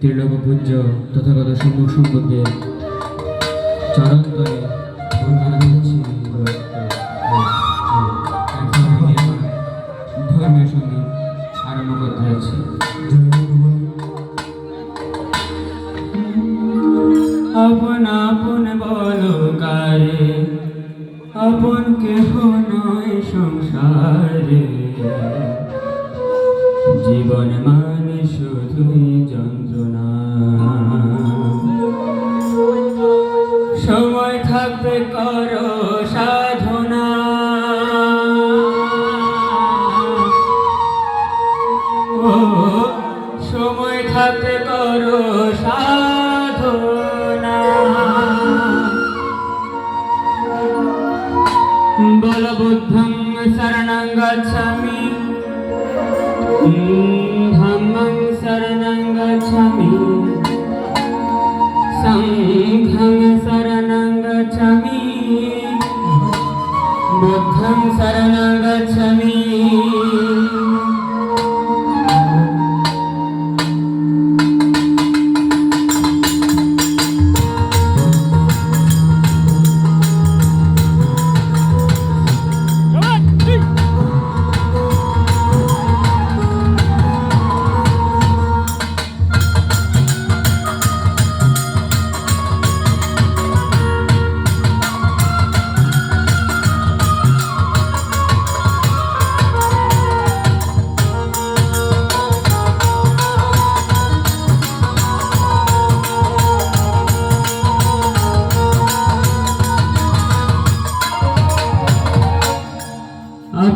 ত্রিলোকপূজ্য তথাগত সম্মুখ সম্পর্কে চরন্তরে আপন আপন আপন কেহ নয় সংসারে। জীবন মানে শুধুই বলবুদ্ধং শরণং গচ্ছামি ধম্মং শরণং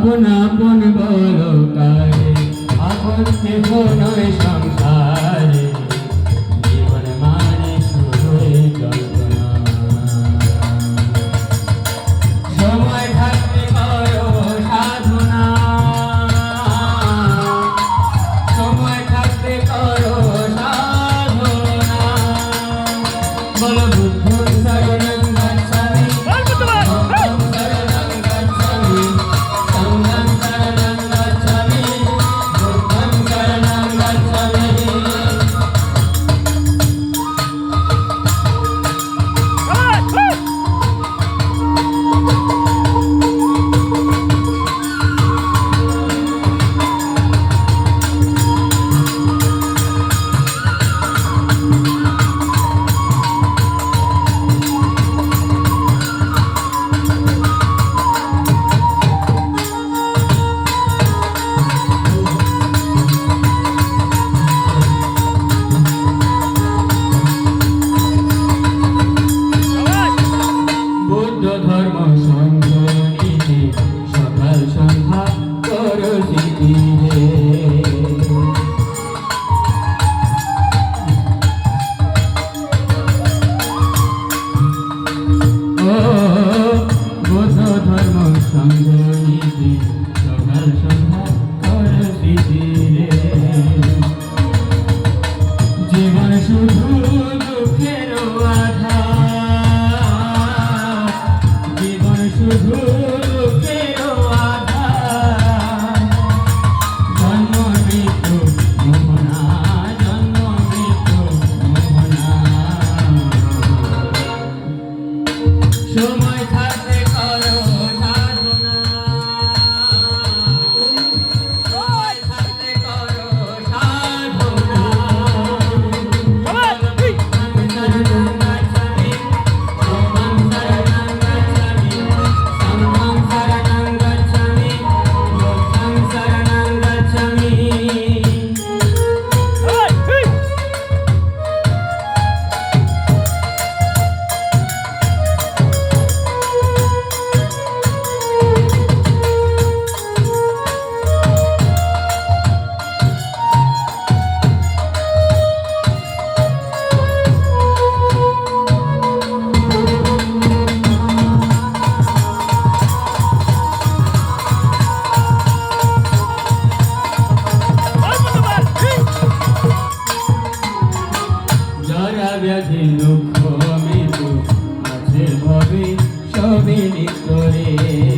আপন আপন বল। করে